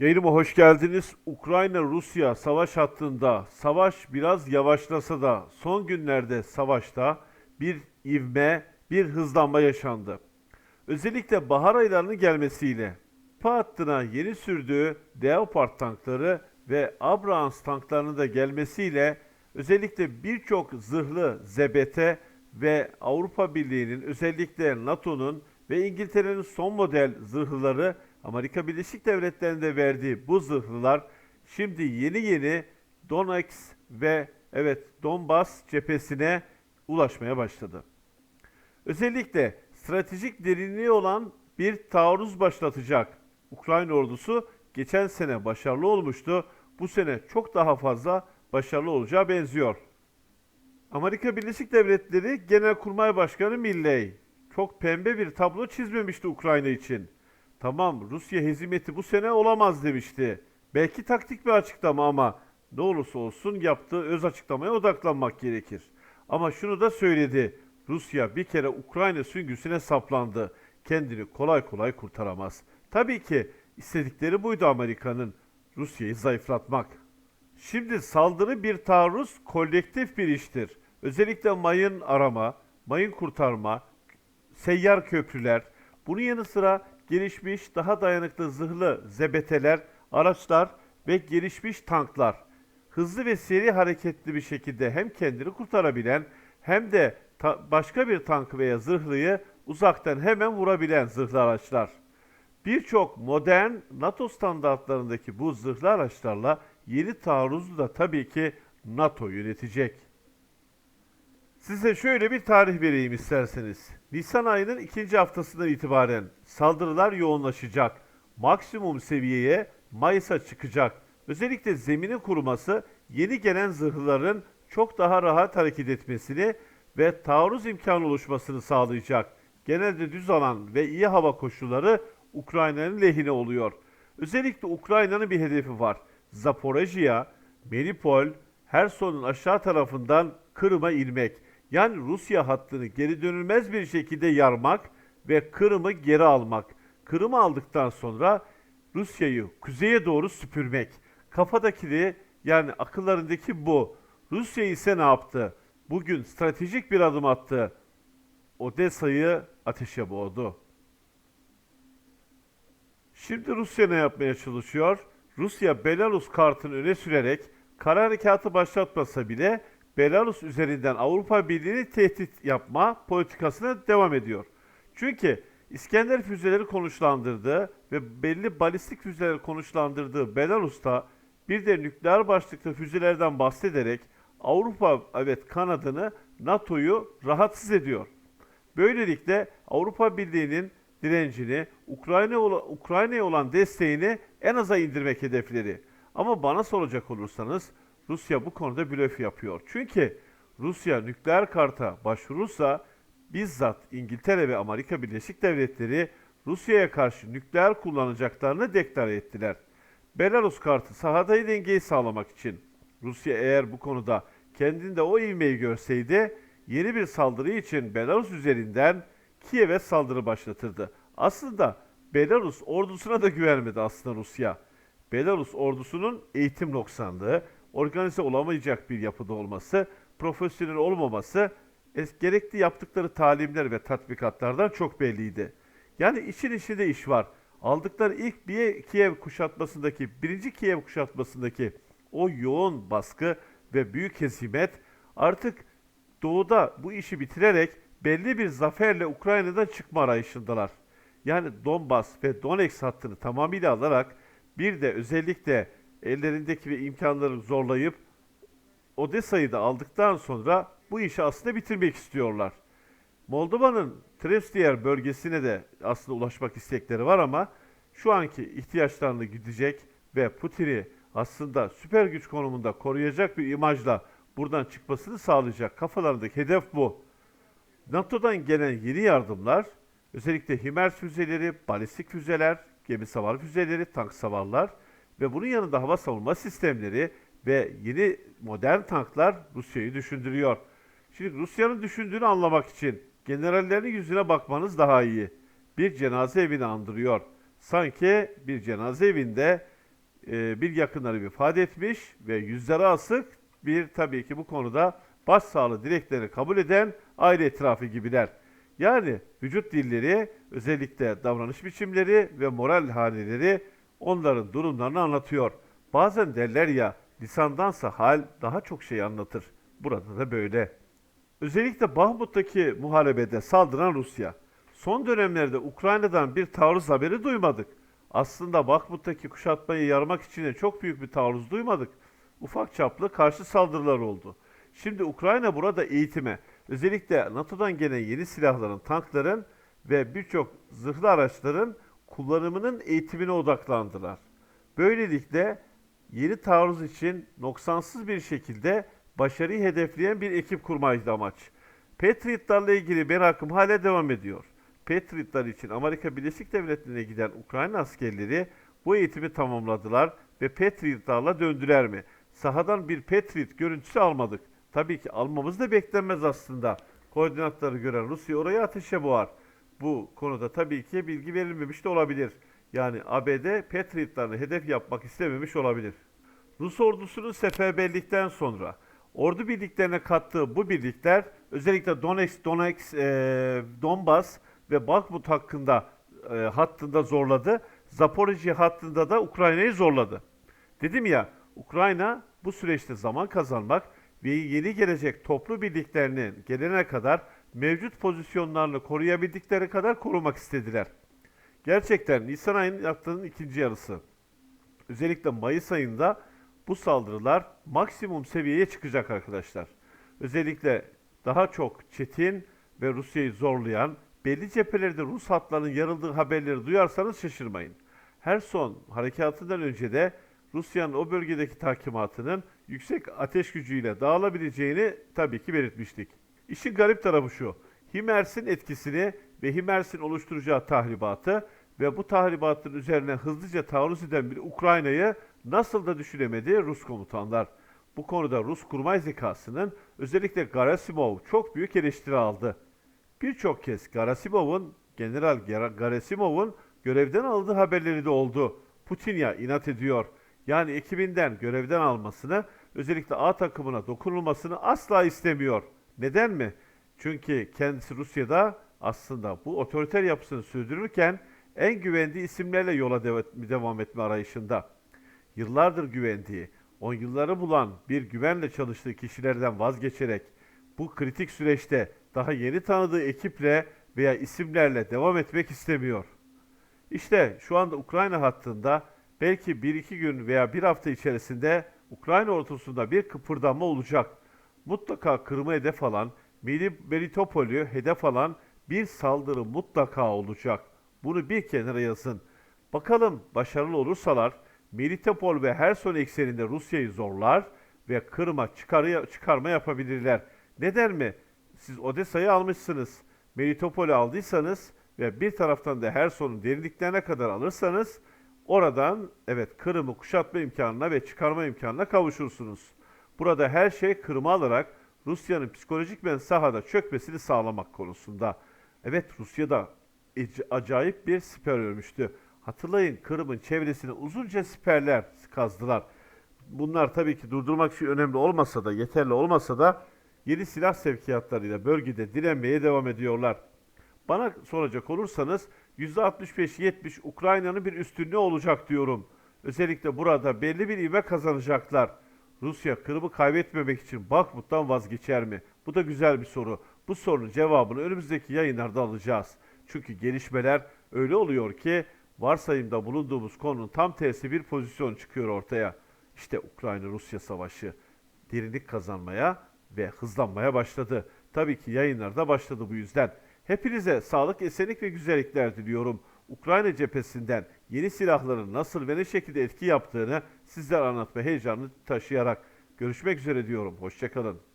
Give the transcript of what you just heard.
Yayınıma hoş geldiniz. Ukrayna-Rusya savaş hattında savaş biraz yavaşlasa da son günlerde savaşta bir ivme, bir hızlanma yaşandı. Özellikle bahar aylarının gelmesiyle PA hattına yeni sürdüğü Leopard tankları ve Abrams tanklarının da gelmesiyle özellikle birçok zırhlı ZBT ve Avrupa Birliği'nin özellikle NATO'nun ve İngiltere'nin son model zırhlıları Amerika Birleşik Devletleri'nde verdiği bu zırhlılar şimdi yeni yeni Donetsk ve evet Donbas cephesine ulaşmaya başladı. Özellikle stratejik derinliği olan bir taarruz başlatacak. Ukrayna ordusu geçen sene başarılı olmuştu. Bu sene çok daha fazla başarılı olacağı benziyor. Amerika Birleşik Devletleri Genelkurmay Başkanı Milley çok pembe bir tablo çizmemişti Ukrayna için. Tamam Rusya hezimeti bu sene olamaz demişti. Belki taktik bir açıklama ama ne olursa olsun yaptığı öz açıklamaya odaklanmak gerekir. Ama şunu da söyledi. Rusya bir kere Ukrayna süngüsüne saplandı. Kendini kolay kolay kurtaramaz. Tabii ki istedikleri buydu Amerika'nın. Rusya'yı zayıflatmak. Şimdi saldırı bir taarruz kolektif bir iştir. Özellikle mayın arama, mayın kurtarma, seyyar köprüler, bunun yanı sıra gelişmiş daha dayanıklı zırhlı zebeteler, araçlar ve gelişmiş tanklar. Hızlı ve seri hareketli bir şekilde hem kendini kurtarabilen hem de başka bir tankı veya zırhlıyı uzaktan hemen vurabilen zırhlı araçlar. Birçok modern NATO standartlarındaki bu zırhlı araçlarla yeni taarruzu da tabii ki NATO yönetecek. Size şöyle bir tarih vereyim isterseniz. Nisan ayının ikinci haftasından itibaren saldırılar yoğunlaşacak. Maksimum seviyeye Mayıs'a çıkacak. Özellikle zeminin kuruması yeni gelen zırhlıların çok daha rahat hareket etmesini ve taarruz imkanı oluşmasını sağlayacak. Genelde düz alan ve iyi hava koşulları Ukrayna'nın lehine oluyor. Özellikle Ukrayna'nın bir hedefi var. Zaporojye, Melipol, Herson'un aşağı tarafından Kırım'a inmek. Yani Rusya hattını geri dönülmez bir şekilde yarmak ve Kırım'ı geri almak. Kırım'ı aldıktan sonra Rusya'yı kuzeye doğru süpürmek. Kafadaki de yani akıllarındaki bu. Rusya ise ne yaptı? Bugün stratejik bir adım attı. Odessa'yı ateşe boğdu. Şimdi Rusya ne yapmaya çalışıyor? Rusya Belarus kartını öne sürerek kara harekatı başlatmasa bile Belarus üzerinden Avrupa Birliği'ni tehdit yapma politikasına devam ediyor. Çünkü İskender füzeleri konuşlandırdığı ve belli balistik füzeleri konuşlandırdığı Belarus'ta bir de nükleer başlıklı füzelerden bahsederek Avrupa evet kanadını NATO'yu rahatsız ediyor. Böylelikle Avrupa Birliği'nin direncini, Ukrayna Ukrayna'ya olan desteğini en aza indirmek hedefleri. Ama bana soracak olursanız Rusya bu konuda blöf yapıyor. Çünkü Rusya nükleer karta başvurursa bizzat İngiltere ve Amerika Birleşik Devletleri Rusya'ya karşı nükleer kullanacaklarını deklare ettiler. Belarus kartı sahadayı dengeyi sağlamak için Rusya eğer bu konuda kendinde o ivmeyi görseydi yeni bir saldırı için Belarus üzerinden Kiev'e saldırı başlatırdı. Aslında Belarus ordusuna da güvenmedi aslında Rusya. Belarus ordusunun eğitim noksanlığı, organize olamayacak bir yapıda olması, profesyonel olmaması, gerekli yaptıkları talimler ve tatbikatlardan çok belliydi. Yani için içinde iş var. Aldıkları ilk bir Kiev kuşatmasındaki, birinci Kiev kuşatmasındaki o yoğun baskı ve büyük hezimet artık doğuda bu işi bitirerek belli bir zaferle Ukrayna'dan çıkma arayışındalar. Yani Donbas ve Donetsk hattını tamamıyla alarak bir de özellikle ellerindeki ve imkanları zorlayıp Odessa'yı da aldıktan sonra bu işi aslında bitirmek istiyorlar. Moldova'nın Trevstiyer bölgesine de aslında ulaşmak istekleri var ama şu anki ihtiyaçlarını gidecek ve Putin'i aslında süper güç konumunda koruyacak bir imajla buradan çıkmasını sağlayacak kafalarındaki hedef bu. NATO'dan gelen yeni yardımlar özellikle HIMARS füzeleri, balistik füzeler, gemi savar füzeleri, tank savarlar ve bunun yanında hava savunma sistemleri ve yeni modern tanklar Rusya'yı düşündürüyor. Şimdi Rusya'nın düşündüğünü anlamak için generallerin yüzüne bakmanız daha iyi. Bir cenaze evini andırıyor. Sanki bir cenaze evinde e, bir yakınları ifade etmiş ve yüzleri asık bir tabii ki bu konuda başsağlığı dileklerini kabul eden aile etrafı gibiler. Yani vücut dilleri, özellikle davranış biçimleri ve moral haneleri onların durumlarını anlatıyor. Bazen derler ya, lisandansa hal daha çok şey anlatır. Burada da böyle. Özellikle Bahmut'taki muharebede saldıran Rusya. Son dönemlerde Ukrayna'dan bir taarruz haberi duymadık. Aslında Bahmut'taki kuşatmayı yarmak için de çok büyük bir taarruz duymadık. Ufak çaplı karşı saldırılar oldu. Şimdi Ukrayna burada eğitime, özellikle NATO'dan gelen yeni silahların, tankların ve birçok zırhlı araçların kullanımının eğitimine odaklandılar. Böylelikle yeni taarruz için noksansız bir şekilde başarıyı hedefleyen bir ekip kurmaydı amaç. Patriotlarla ilgili merakım hala devam ediyor. Patriotlar için Amerika Birleşik Devletleri'ne giden Ukrayna askerleri bu eğitimi tamamladılar ve Patriotlarla döndüler mi? Sahadan bir Patriot görüntüsü almadık. Tabii ki almamız da beklenmez aslında. Koordinatları gören Rusya oraya ateşe boğar. Bu konuda tabii ki bilgi verilmemiş de olabilir. Yani ABD Patriotlarını hedef yapmak istememiş olabilir. Rus ordusunun seferberlikten sonra ordu birliklerine kattığı bu birlikler özellikle Donetsk, Donetsk, e, Donbas ve Bakhmut hakkında e, hattında zorladı. Zaporijye hattında da Ukrayna'yı zorladı. Dedim ya Ukrayna bu süreçte zaman kazanmak ve yeni gelecek toplu birliklerinin gelene kadar mevcut pozisyonlarını koruyabildikleri kadar korumak istediler. Gerçekten Nisan ayının yaptığının ikinci yarısı. Özellikle Mayıs ayında bu saldırılar maksimum seviyeye çıkacak arkadaşlar. Özellikle daha çok çetin ve Rusya'yı zorlayan belli cephelerde Rus hatlarının yarıldığı haberleri duyarsanız şaşırmayın. Her son harekatından önce de Rusya'nın o bölgedeki tahkimatının yüksek ateş gücüyle dağılabileceğini tabii ki belirtmiştik. İşin garip tarafı şu. Himers'in etkisini ve Himers'in oluşturacağı tahribatı ve bu tahribatın üzerine hızlıca taarruz eden bir Ukrayna'yı nasıl da düşünemedi Rus komutanlar. Bu konuda Rus kurmay zekasının özellikle Gerasimov çok büyük eleştiri aldı. Birçok kez Gerasimov'un, General Gerasimov'un görevden aldığı haberleri de oldu. Putin ya inat ediyor. Yani ekibinden görevden almasını, özellikle A takımına dokunulmasını asla istemiyor. Neden mi? Çünkü kendisi Rusya'da aslında bu otoriter yapısını sürdürürken en güvendiği isimlerle yola devam etme arayışında. Yıllardır güvendiği, on yılları bulan bir güvenle çalıştığı kişilerden vazgeçerek bu kritik süreçte daha yeni tanıdığı ekiple veya isimlerle devam etmek istemiyor. İşte şu anda Ukrayna hattında belki bir iki gün veya bir hafta içerisinde Ukrayna ortasında bir kıpırdanma olacak. Mutlaka Kırım'ı hedef alan, Melitopol'ü hedef alan bir saldırı mutlaka olacak. Bunu bir kenara yazın. Bakalım başarılı olursalar Melitopol ve Herson ekseninde Rusya'yı zorlar ve Kırım'a çıkarma yapabilirler. Neden mi? Siz Odessa'yı almışsınız. Melitopol'ü aldıysanız ve bir taraftan da Herson'un derinliklerine kadar alırsanız oradan evet Kırım'ı kuşatma imkanına ve çıkarma imkanına kavuşursunuz. Burada her şey Kırım'ı alarak Rusya'nın psikolojik ve sahada çökmesini sağlamak konusunda. Evet Rusya'da acayip bir siper örmüştü. Hatırlayın Kırım'ın çevresine uzunca siperler kazdılar. Bunlar tabii ki durdurmak için önemli olmasa da, yeterli olmasa da yeni silah sevkiyatlarıyla bölgede direnmeye devam ediyorlar. Bana soracak olursanız %65-70 Ukrayna'nın bir üstünlüğü olacak diyorum. Özellikle burada belli bir ivme kazanacaklar. Rusya Kırım'ı kaybetmemek için Bakhmut'tan vazgeçer mi? Bu da güzel bir soru. Bu sorunun cevabını önümüzdeki yayınlarda alacağız. Çünkü gelişmeler öyle oluyor ki varsayımda bulunduğumuz konunun tam tersi bir pozisyon çıkıyor ortaya. İşte Ukrayna-Rusya savaşı derinlik kazanmaya ve hızlanmaya başladı. Tabii ki yayınlarda başladı bu yüzden. Hepinize sağlık, esenlik ve güzellikler diliyorum. Ukrayna cephesinden yeni silahların nasıl ve ne şekilde etki yaptığını sizlere anlatma heyecanını taşıyarak görüşmek üzere diyorum. Hoşçakalın.